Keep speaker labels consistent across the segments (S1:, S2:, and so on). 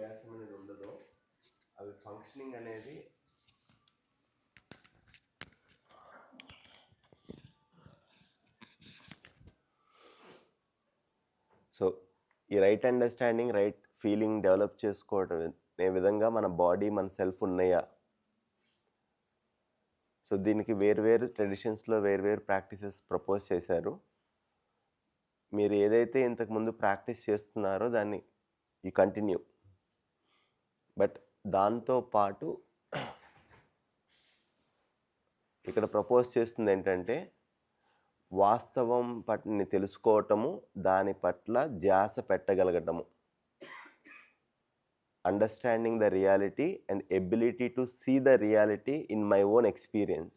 S1: అభ్యాసం అనేది ఉండదో అవి ఫంక్షనింగ్ అనేది సో ఈ right understanding right feeling develop చేసుకోవటం అనే విధంగా మన బాడీ మన సెల్ఫ్ ఉన్నాయా? సో దీనికి వేరు ట్రెడిషన్స్లో వేరువేరు ప్రాక్టీసెస్ ప్రపోజ్ చేశారు. మీరు ఏదైతే ఇంతకుముందు ప్రాక్టీస్ చేస్తున్నారో దాన్ని ఈ కంటిన్యూ బట్ దాంతో పాటు ఇక్కడ ప్రపోజ్ చేస్తుంది ఏంటంటే వాస్తవం పట్ని తెలుసుకోవటము దాని పట్ల ధ్యాస పెట్టగలగటము. Understanding the reality and ability to see the reality in my own experience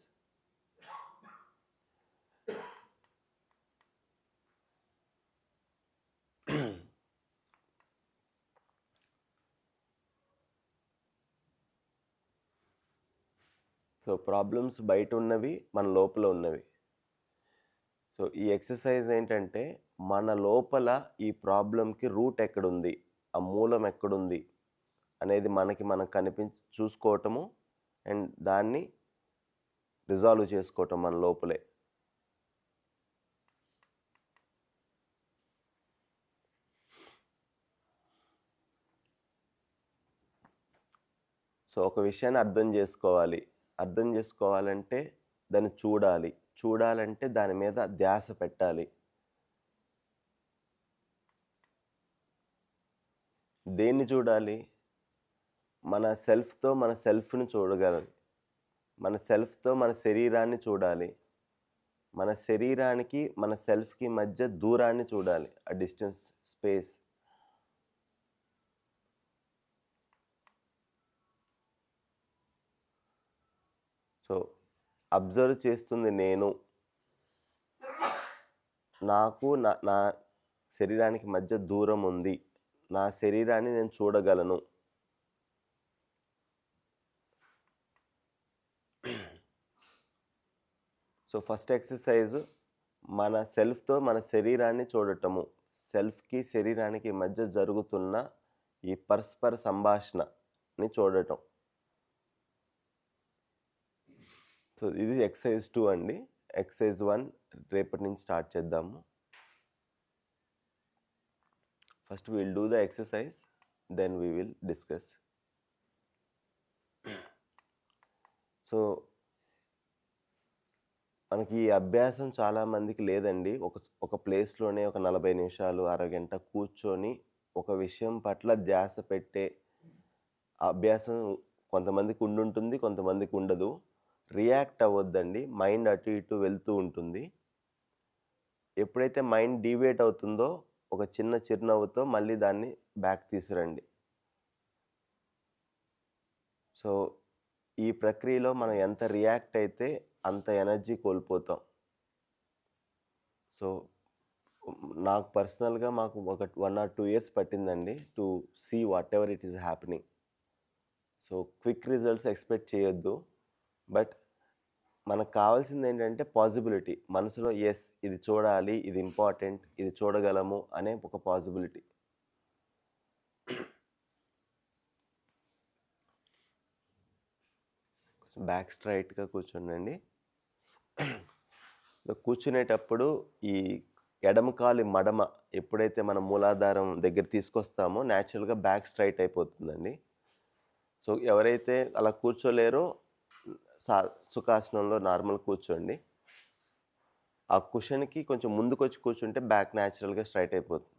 S1: so problems బయట ఉన్నవి మన లోపల ఉన్నవి సో ఈ ఎక్సర్సైజ్ ఏంటంటే మన లోపల ఈ ప్రాబ్లంకి రూట్ ఎక్కడుంది ఆ మూలం ఎక్కడుంది అనేది మనకి మనం కనిపించ చూసుకోవటము అండ్ దాన్ని రిజాల్వ్ చేసుకోవటం మన లోపలే. సో ఒక విషయాన్ని అర్థం చేసుకోవాలి. అర్థం చేసుకోవాలంటే దాన్ని చూడాలి. చూడాలంటే దాని మీద ధ్యాస పెట్టాలి. దేన్ని చూడాలి? మన సెల్ఫ్తో మన సెల్ఫ్ను చూడగలం. మన సెల్ఫ్తో మన శరీరాన్ని చూడాలి. మన శరీరానికి మన సెల్ఫ్కి మధ్య దూరాన్ని చూడాలి. ఆ డిస్టెన్స్ స్పేస్. సో అబ్జర్వ్ చేస్తుంది నేను. నాకు నా నా శరీరానికి మధ్య దూరం ఉంది. నా శరీరాన్ని నేను చూడగలను. సో ఫస్ట్ ఎక్సర్సైజ్ మన సెల్ఫ్తో మన శరీరాన్ని చూడటము. సెల్ఫ్కి శరీరానికి మధ్య జరుగుతున్న ఈ పరస్పర సంభాషణని చూడటం. సో ఇది ఎక్సర్సైజ్ టూ అండి. ఎక్సైజ్ వన్ రేపటి నుంచి స్టార్ట్ చేద్దాము. First will do the exercise then we will discuss. So మనకి ఈ అభ్యాసం చాలామందికి లేదండి. ఒక ఒక ప్లేస్లోనే ఒక నలభై నిమిషాలు అరగంట కూర్చొని ఒక విషయం పట్ల ధ్యాస పెట్టే అభ్యాసం కొంతమందికి ఉండుంటుంది కొంతమందికి ఉండదు. రియాక్ట్ అవ్వద్దండి. మైండ్ అటు ఇటు వెళ్తూ ఉంటుంది. ఎప్పుడైతే మైండ్ డీవియేట్ అవుతుందో ఒక చిన్న చిరునవ్వుతో మళ్ళీ దాన్ని బ్యాక్ తీసురండి సో ఈ ప్రక్రియలో మనం ఎంత రియాక్ట్ అయితే అంత ఎనర్జీ కోల్పోతాం. సో నాకు పర్సనల్గా మాకు ఒక వన్ ఆర్ టూ ఇయర్స్ పట్టిందండి to see whatever it is happening. So quick results expect చేయొద్దు. బట్ మనకు కావాల్సింది ఏంటంటే పాసిబిలిటీ మనసులో ఎస్ ఇది చూడాలి ఇది ఇంపార్టెంట్ ఇది చూడగలము అనే ఒక పాసిబిలిటీ బ్యాక్ స్ట్రైట్గా కూర్చోండి కూర్చునేటప్పుడు ఈ ఎడమ కాలు మడమ ఎప్పుడైతే మనం మూలాధారం దగ్గర తీసుకొస్తామో న్యాచురల్గా బ్యాక్ స్ట్రైట్ అయిపోతుందండి. సో ఎవరైతే అలా కూర్చోలేరో సా సుఖాసనంలో నార్మల్ కూర్చోండి. ఆ కుషన్కి కొంచెం ముందుకు వచ్చి కూర్చుంటే బ్యాక్ న్యాచురల్గా స్ట్రైట్ అయిపోతుంది.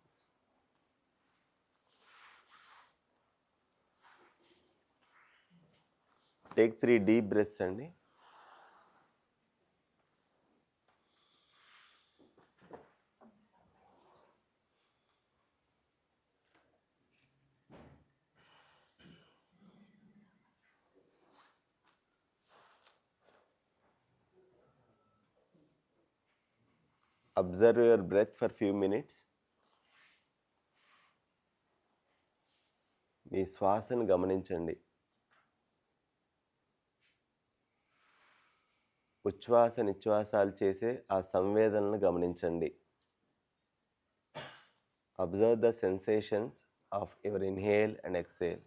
S1: టేక్ త్రీ డీప్ బ్రెత్స్ అండి. Observe your breath for few minutes మీ శ్వాసను గమనించండి. ఉచ్ఛ్వాస నిశ్వాసాలు చేసే ఆ సంవేదనను గమనించండి. Observe the sensations of your inhale and exhale